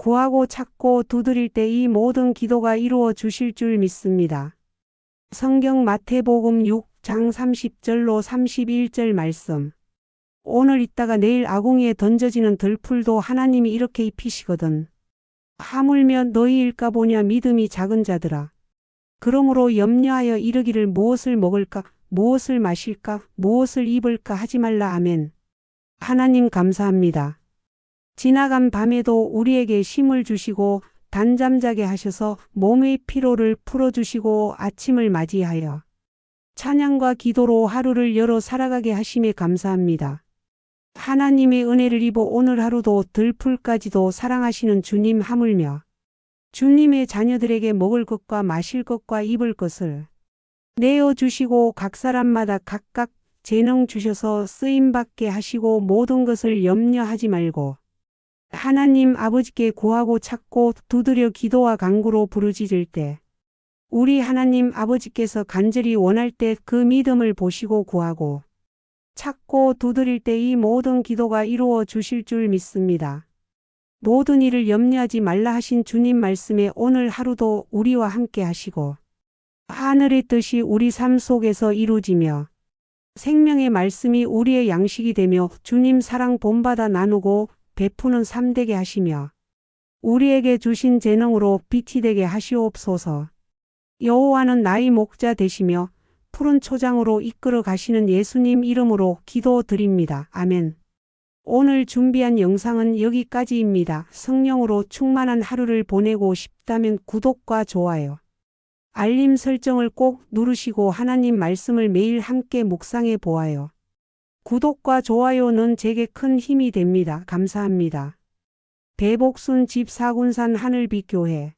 구하고 찾고 두드릴 때 이 모든 기도가 이루어 주실 줄 믿습니다. 성경 마태복음 6장 30절로 31절 말씀. 오늘 있다가 내일 아궁이에 던져지는 들풀도 하나님이 이렇게 입히시거든. 하물며 너희일까 보냐 믿음이 작은 자들아. 그러므로 염려하여 이르기를 무엇을 먹을까, 무엇을 마실까, 무엇을 입을까 하지 말라 아멘. 하나님 감사합니다. 지나간 밤에도 우리에게 힘을 주시고 단잠 자게 하셔서 몸의 피로를 풀어주시고 아침을 맞이하여 찬양과 기도로 하루를 열어 살아가게 하심에 감사합니다. 하나님의 은혜를 입어 오늘 하루도 들풀까지도 사랑하시는 주님 하물며 주님의 자녀들에게 먹을 것과 마실 것과 입을 것을 내어 주시고 각 사람마다 각각 재능 주셔서 쓰임 받게 하시고 모든 것을 염려하지 말고 하나님 아버지께 구하고 찾고 두드려 기도와 간구로 부르짖을 때 우리 하나님 아버지께서 간절히 원할 때 그 믿음을 보시고 구하고 찾고 두드릴 때 이 모든 기도가 이루어 주실 줄 믿습니다. 모든 일을 염려하지 말라 하신 주님 말씀에 오늘 하루도 우리와 함께 하시고 하늘의 뜻이 우리 삶 속에서 이루어지며 생명의 말씀이 우리의 양식이 되며 주님 사랑 본받아 나누고 베푸는 삶 되게 하시며 우리에게 주신 재능으로 빛이 되게 하시옵소서. 여호와는 나의 목자 되시며 푸른 초장으로 이끌어 가시는 예수님 이름으로 기도드립니다. 아멘. 오늘 준비한 영상은 여기까지입니다. 성령으로 충만한 하루를 보내고 싶다면 구독과 좋아요, 알림 설정을 꼭 누르시고 하나님 말씀을 매일 함께 묵상해 보아요. 구독과 좋아요는 제게 큰 힘이 됩니다. 감사합니다. 대복순 집 사군산 하늘빛 교회